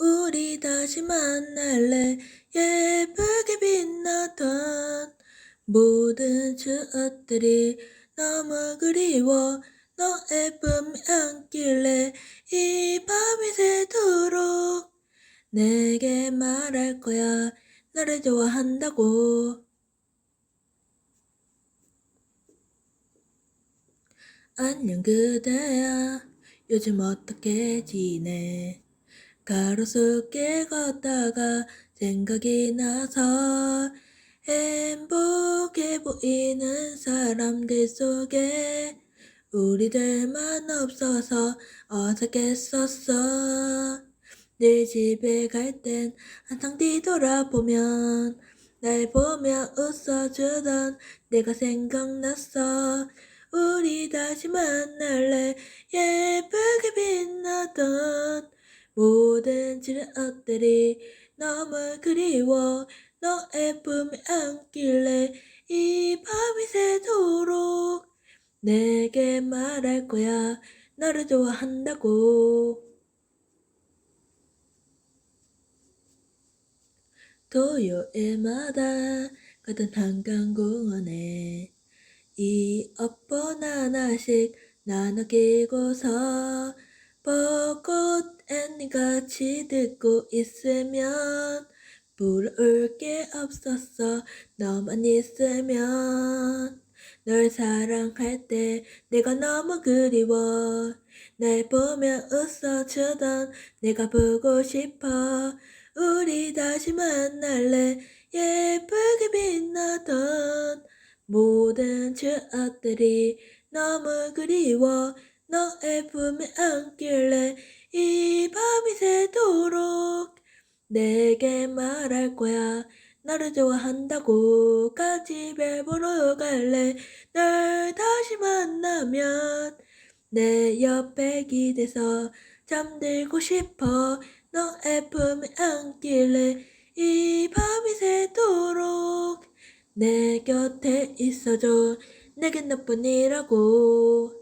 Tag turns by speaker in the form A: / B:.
A: 우리 다시 만날래? 예쁘게 빛나던 모든 추억들이 너무 그리워. 너의 품에 안길래 이 밤이 새도록 내게 말할 거야. 너를 좋아한다고. 안녕 그대야. 요즘 어떻게 지내 가로수길 걷다가 생각이 나서 행복해 보이는 사람들 속에 우리들만 없어서 어색했었어. 내 집에 갈 땐 항상 뒤돌아보면 날 보며 웃어주던 내가 생각났어. 우리 다시 만날래? 예쁘게 빛나던 모든 추억들이 너무 그리워. 너의 품에 안길래 이 밤이 새도록 내게 말할 거야. 너를 좋아한다고. 토요일마다 가던 한강공원에 이 업본 하나씩 나눠 끼고서 벚꽃 앤니 같이 듣고 있으면 부러울 게 없었어. 너만 있으면 널 사랑할 때 내가 너무 그리워. 날 보며 웃어주던 내가 보고 싶어. 우리 다시 만날래? 예쁘게 빛나던 모든 추억들이 너무 그리워 너의 품에 안길래 이 밤이 새도록 내게 말할 거야. 너를 좋아한다고 같이 배 보러 갈래. 널 다시 만나면 내 옆에 기대서 잠들고 싶어. 너의 품에 안길래 이 밤이 새도록 내 곁에 있어줘. 내겐 너뿐이라고